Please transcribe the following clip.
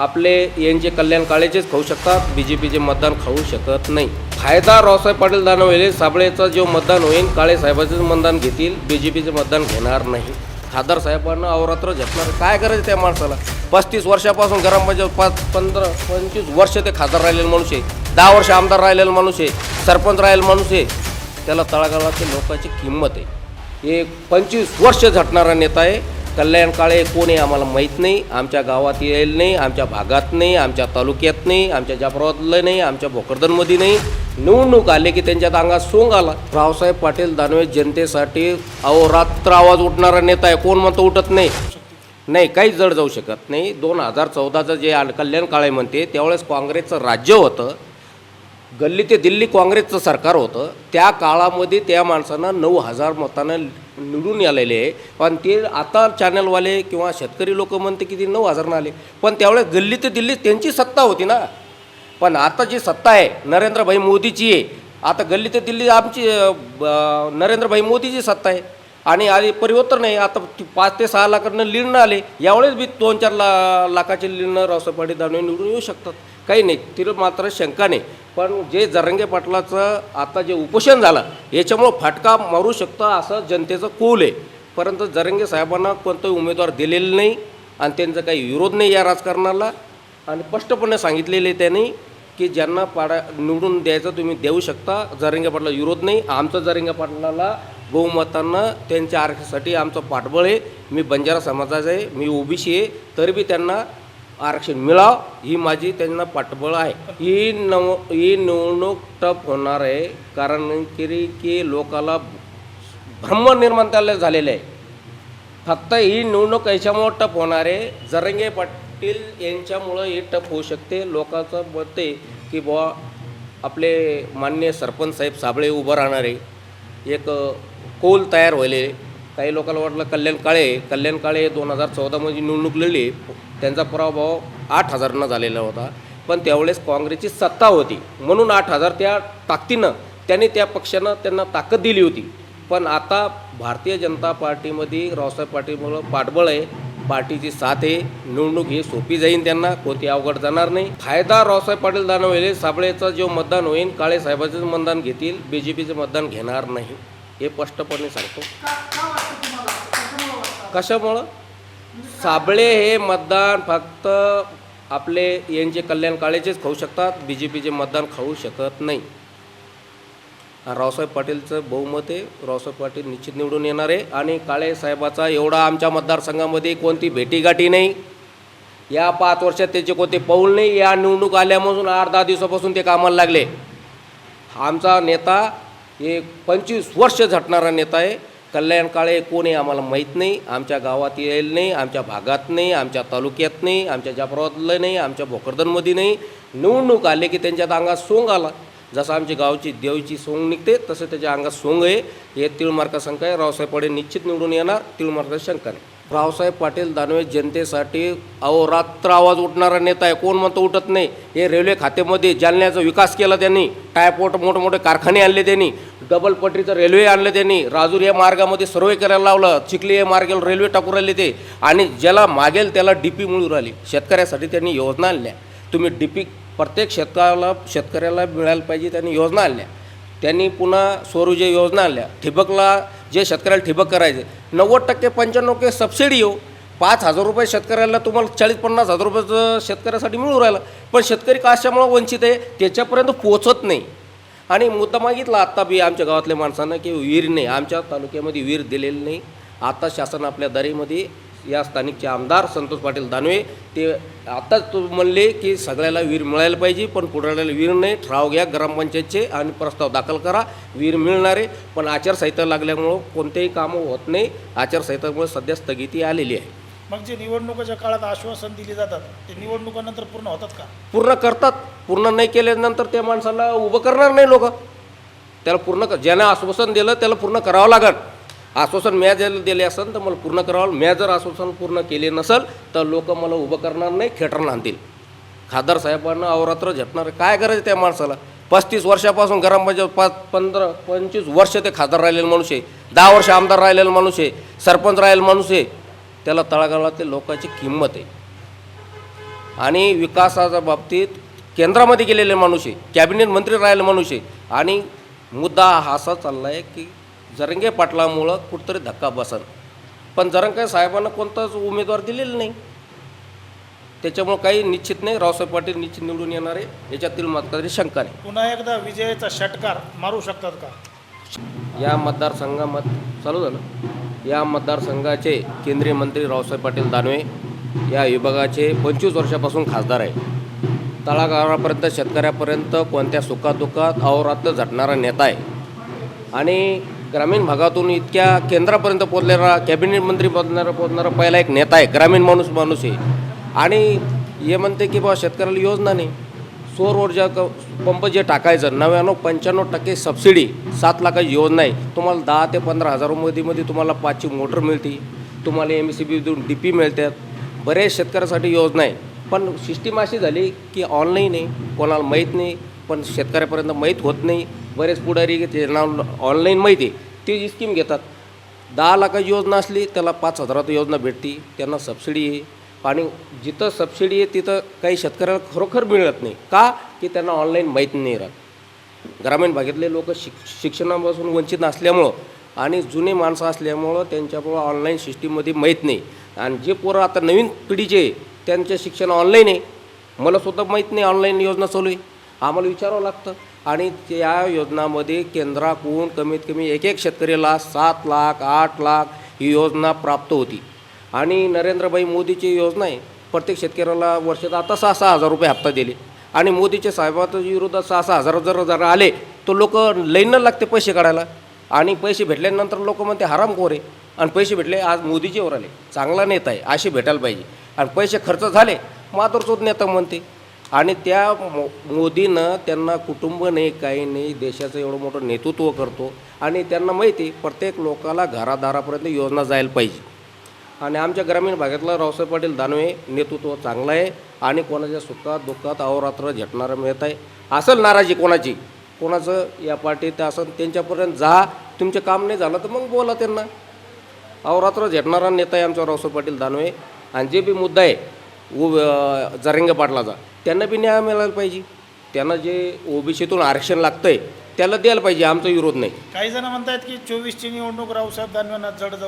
आपले यांचे कल्याण काळेचेच खाऊ शकतात बी जे पीचे मतदान खाऊ शकत नाही. फायदा रावसाहेब पाटील दानवेले साबळेचं जो मतदान होईल काळेसाहेबाचेच मतदान घेतील बी जे पीचं मतदान घेणार नाही. खासदार साहेबांना अवरात्र झटणार काय करायचं त्या माणसाला? पस्तीस वर्षापासून ग्रामपंचायत म्हणजे पाच पंधरा पंचवीस वर्ष ते खासदार राहिलेले माणूस आहे. दहा वर्ष आमदार राहिलेला माणूस आहे सरपंच राहिलेला माणूस आहे. त्याला तळागाळातील लोकांची किंमत आहे. हे पंचवीस वर्ष झटणारा नेता आहे. कल्याण काळे कोण आहे आम्हाला माहीत नाही आमच्या गावात येईल नाही आमच्या भागात नाही आमच्या तालुक्यात नाही आमच्या जाफराबादला नाही आमच्या भोकरदनमध्ये नाही. निवडणूक आले की त्यांच्यात अंगात सोंग आला. रावसाहेब पाटील दानवे जनतेसाठी अहोरात्र आवाज उठणारा नेता आहे. कोण म्हणतो उठत नाही? नाही काहीच जड जाऊ शकत नाही. दोन हजार चौदाचं जे कल्याण काळे म्हणते त्यावेळेस काँग्रेसचं राज्य होतं. गल्ली ते दिल्ली काँग्रेसचं सरकार होतं. त्या काळामध्ये त्या माणसानं नऊ हजार मतानं निवडून आलेले आहे. पण ते आता चॅनलवाले किंवा शेतकरी लोक म्हणते की ते नऊ हजारनं आले. पण त्यावेळेस गल्ली ते दिल्ली त्यांची सत्ता होती ना. पण आता जी सत्ता आहे नरेंद्रभाई मोदीची आहे. आता गल्ली ते दिल्ली आमची नरेंद्रभाई मोदीची सत्ता आहे. आणि आधी परिवर्तन नाही आता पाच ते सहा लाखांना लिडणं आले. यावेळेस बी दोन चार ला लाखाचे लिडणं रावसाहेब पाटील दानवे निवडून येऊ शकतात. काही नाही तिला मात्र शंका नाही. पण जे जरंगे पाटलाचं आता जे उपोषण झालं याच्यामुळं फाटका मारू शकतं असं जनतेचं कौल आहे. परंतु जरंगे साहेबांना कोणताही उमेदवार दिलेला नाही आणि त्यांचा काही विरोध नाही या राजकारणाला. आणि स्पष्टपणे सांगितलेले आहे त्यांनी की ज्यांना पाडा निवडून द्यायचं तुम्ही देऊ शकता जरंगे पाटला विरोध नाही. आमचं जरंगे पाटलाला बहुमतानं त्यांच्या आरक्षणासाठी आमचं पाठबळ आहे. मी बंजारा समाजाचा आहे मी ओबीसी आहे तरी बी त्यांना आरक्षण मिळावं ही माझी त्यांना पाठबळ आहे. ही नव ही निवडणूक टप होणार आहे कारण की की लोकाला भ्रम निर्माण त्याला झालेलं आहे. फक्त ही निवडणूक याच्यामुळं टप होणार आहे. जरंगे पाटील यांच्यामुळं ही टप होऊ शकते. लोकांचं मत आहे की बुवा आपले मान्य सरपंच साहेब साबळे उभं राहणारे एक कोल तयार व्हायले. काही लोकांना वाटलं कल्याण काळे कल्याण काळे दोन हजार चौदामध्ये निवडणूक लढली त्यांचा पराभव आठ हजारांना झालेला होता. पण त्यावेळेस काँग्रेसची सत्ता होती. म्हणून आठ हजार त्या ताकदीनं त्यांनी त्या पक्षानं त्यांना ताकद दिली होती. पण आता भारतीय जनता पार्टीमध्ये रावसाहेब पाटीलमुळं पाठबळ आहे. पार्टीची साथ आहे. निवडणूक ही सोपी जाईन त्यांना कोणती अवघड जाणार नाही. फायदा रावसाहेब पाटील दानवेले साबळेचं जो मतदान होईल काळे साहेबाचंच मतदान घेतील बी जे पीचं मतदान घेणार नाही. हे स्पष्टपणे सांगतो. कशामुळं? साबळे हे मतदान फक्त आपले यांचे कल्याण काळेचेच खाऊ शकतात बी जे पीचे मतदान खाऊ शकत नाही. रावसाहेब पाटीलचं बहुमत आहे. रावसाहेब पाटील निश्चित निवडून येणार आहे. आणि काळे साहेबाचा एवढा आमच्या मतदारसंघामध्ये कोणती भेटीगाठी नाही. या पाच वर्षात त्याचे कोणते पाऊल नाही. या निवडणूक आल्यापासून आठ दहा दिवसापासून ते कामाला लागले. आमचा नेता हे पंचवीस वर्ष झटणारा नेता आहे. कल्याण काळे कोण आहे आम्हाला माहीत नाही. आमच्या गावात येईल नाही आमच्या भागात नाही आमच्या तालुक्यात नाही आमच्या जाफराबादला नाही आमच्या भोकरदनमध्ये नाही. निवडणूक आले की त्यांच्यात अंगात सोंग आला. जसं आमची गावची देवीची सोंग निघते तसं त्याच्या अंगात सोंग आहे. हे तिळमार्का शंका आहे रावसाहेब पडे निश्चित निवडून येणार तिळमार्का शंका नाही रावसाहेब पाटील दानवे जनतेसाठी अहोरात्र आवाज उठणारा नेता आहे. कोण म्हणतो उठत नाही? हे रेल्वे खात्यामध्ये जालन्याचा विकास केला त्यांनी. टायपोर्ट मोठमोठे कारखाने आणले त्यांनी. डबल पटरीचं रेल्वे आणलं त्यांनी. राजूर या मार्गामध्ये सर्वे करायला लावलं. चिखली या मार्गाला रेल्वे टाकू राहिले ते. आणि ज्याला मागेल त्याला डी पी मिळू राहिली. शेतकऱ्यासाठी त्यांनी योजना आणल्या. तुम्ही डी पी प्रत्येक शेतकऱ्याला शेतकऱ्याला मिळायला पाहिजे त्यांनी योजना आणल्या. त्यांनी पुन्हा स्वरुजय योजना आणल्या. ठिबकला जे शेतकऱ्याला ठिबक करायचे नव्वद टक्के पंच्याण्णव के सबसिडी येऊ पाच हजार रुपये शेतकऱ्याला तुम्हाला चाळीस पन्नास हजार रुपयाचं शेतकऱ्यासाठी मिळू राहिलं. पण शेतकरी कशामुळं वंचित आहे? त्याच्यापर्यंत पोचत नाही. आणि मुद्दा मागितला आत्ता बी आमच्या गावातल्या माणसांना की विहीर नाही. आमच्या तालुक्यामध्ये विहीर दिलेली नाही. आता शासन आपल्या दरीमध्ये या स्थानिकचे आमदार संतोष पाटील दानवे ते आताच तो म्हणले की सगळ्याला विहीर मिळायला पाहिजे पण पुढाऱ्याला विहीर नाही. ठराव घ्या ग्रामपंचायतचे आणि प्रस्ताव दाखल करा. विहीर मिळणार पण आचारसंहिता लागल्यामुळं कोणतेही कामं होत नाही. आचारसंहितेमुळे सध्या स्थगिती आलेली आहे. मग जे निवडणुकीच्या काळात आश्वासन दिली जातात ते निवडणुकानंतर पूर्ण होतात का? पूर्ण करतात. पूर्ण नाही केल्यानंतर त्या माणसाला उभं करणार नाही लोक. त्याला पूर्ण ज्यानं आश्वासन दिलं त्याला पूर्ण करावं लागेल. आश्वासन म्या जर दिले असेल तर मला पूर्ण करावं. म्या जर आश्वासन पूर्ण केले नसेल तर लोक मला उभं करणार नाही खेटर आणतील खासदार साहेबांना अवरात्र झटणार काय करायचं त्या माणसाला? पस्तीस वर्षापासून ग्रामपंचायत म्हणजे पाच पंधरा पंचवीस वर्ष ते खासदार राहिलेला माणूस आहे. दहा वर्ष आमदार राहिलेला माणूस आहे. सरपंच राहिलेला माणूस आहे. त्याला तळागाळातील लोकांची किंमत आहे. आणि विकासाच्या बाबतीत केंद्रामध्ये गेलेले माणूस आहे. कॅबिनेट मंत्री राहिलेला माणूस आहे. आणि मुद्दा हा असा चालला आहे की जरंगे पाटलामुळं कुठंतरी धक्का बसन. पण जरंगे साहेबांना कोणताच उमेदवार दिलेला नाही. त्याच्यामुळं काही निश्चित नाही रावसाहेब पाटील निश्चित निवडून येणार आहे याच्यातील मतदारी शंका नाही. पुन्हा एकदा विजयाचा षटकार मारू शकतात का? या मतदारसंघामत चालू झालं. या मतदारसंघाचे केंद्रीय मंत्री रावसाहेब पाटील दानवे या विभागाचे पंचवीस वर्षापासून खासदार आहे तळागाळापर्यंत शेतकऱ्यापर्यंत कोणत्या सुखादुखात अहोरात्र झटणारा नेता आहे. आणि ग्रामीण भागातून इतक्या केंद्रापर्यंत पोचलेला कॅबिनेट मंत्री पोचणारा पोचणारा पहिला एक नेता आहे ग्रामीण माणूस माणूस आहे. आणि हे म्हणते की बाबा शेतकऱ्याला योजना नाही. सौर ऊर्जा पंप जे टाकायचं नव्याण्णव पंच्याण्णव टक्के सबसिडी सात लाखाची योजना आहे. तुम्हाला दहा ते पंधरा हजारमध्येमध्ये तुम्हाला पाचची मोटर मिळते तुम्हाला M C B D P मिळतात. बरेच शेतकऱ्यासाठी योजना आहे. पण सिस्टीम अशी झाली की ऑनलाईन आहे. कोणाला माहीत नाही. पण शेतकऱ्यापर्यंत माहीत होत नाही. बरेच पुढारी त्यांना ऑनलाईन माहिती आहे. ती स्कीम घेतात दहा लाखाची योजना असली त्याला पाच हजारात योजना भेटते त्यांना सबसिडी आहे. आणि जिथं सबसिडी आहे तिथं काही शेतकऱ्याला खरोखर मिळत नाही. का? की त्यांना ऑनलाईन माहीत नाही राहत. ग्रामीण भागातले लोक शिक शिक्षणापासून वंचित असल्यामुळं आणि जुने माणसं असल्यामुळं त्यांच्यामुळं ऑनलाईन सिस्टीममध्ये माहीत नाही. आणि जे पोरं आता नवीन पिढीचे आहे, त्यांचे शिक्षण ऑनलाईन आहे. मला स्वतः माहीत नाही ऑनलाईन योजना चालू आहे. आम्हाला विचारावं लागतं. आणि त्या योजनामध्ये केंद्राकडून कमीत कमी एक एक शेतकऱ्याला सात लाख आठ लाख ही योजना प्राप्त होती. आणि नरेंद्रभाई मोदीची योजना आहे. प्रत्येक शेतकऱ्याला वर्षात आता सहा सहा हजार रुपये हप्ता दिले. आणि मोदीच्या साहेबाच्या विरोधात सहा सहा हजार जर जर आले तर लोक लाईनला लागते पैसे काढायला. आणि पैसे भेटल्यानंतर लोक म्हणते हरामखोर आहे. आणि पैसे भेटले आज मोदीजीवर आले. चांगला नेता आहे असे भेटायला पाहिजे. आणि पैसे खर्च झाले मातृचोद नेता म्हणते आणि त्या मो मोदीनं त्यांना कुटुंब नाही काही नाही देशाचं एवढं मोठं नेतृत्व करतो. आणि त्यांना माहिती आहे प्रत्येक लोकाला घरादारापर्यंत योजना जायला पाहिजे. आणि आमच्या ग्रामीण भागातला रावसाहेब पाटील दानवे नेतृत्व चांगलं आहे आणि कोणाच्या सुखात दुःखात अहोरात्र झटणारं मिळत आहे. असेल नाराजी कोणाची? कोणाचं या पार्टीत असं त्यांच्यापर्यंत जा. तुमचं काम नाही झालं तर मग बोला त्यांना. अहोरात्र झटणारा नेता आहे आमचा रावसाहेब पाटील दानवे. आणि जे बी मुद्दा आहे उ जरंगे पाटलाचा. त्यांना बी न्याय मिळायला पाहिजे. त्यांना जे ओबीसीतून आरक्षण लागतं आहे त्याला द्यायला पाहिजे आमचा विरोध नाही. काही जण म्हणतात की चोवीसची निवडणूक रावसाहेब दानवेंना जड जाऊ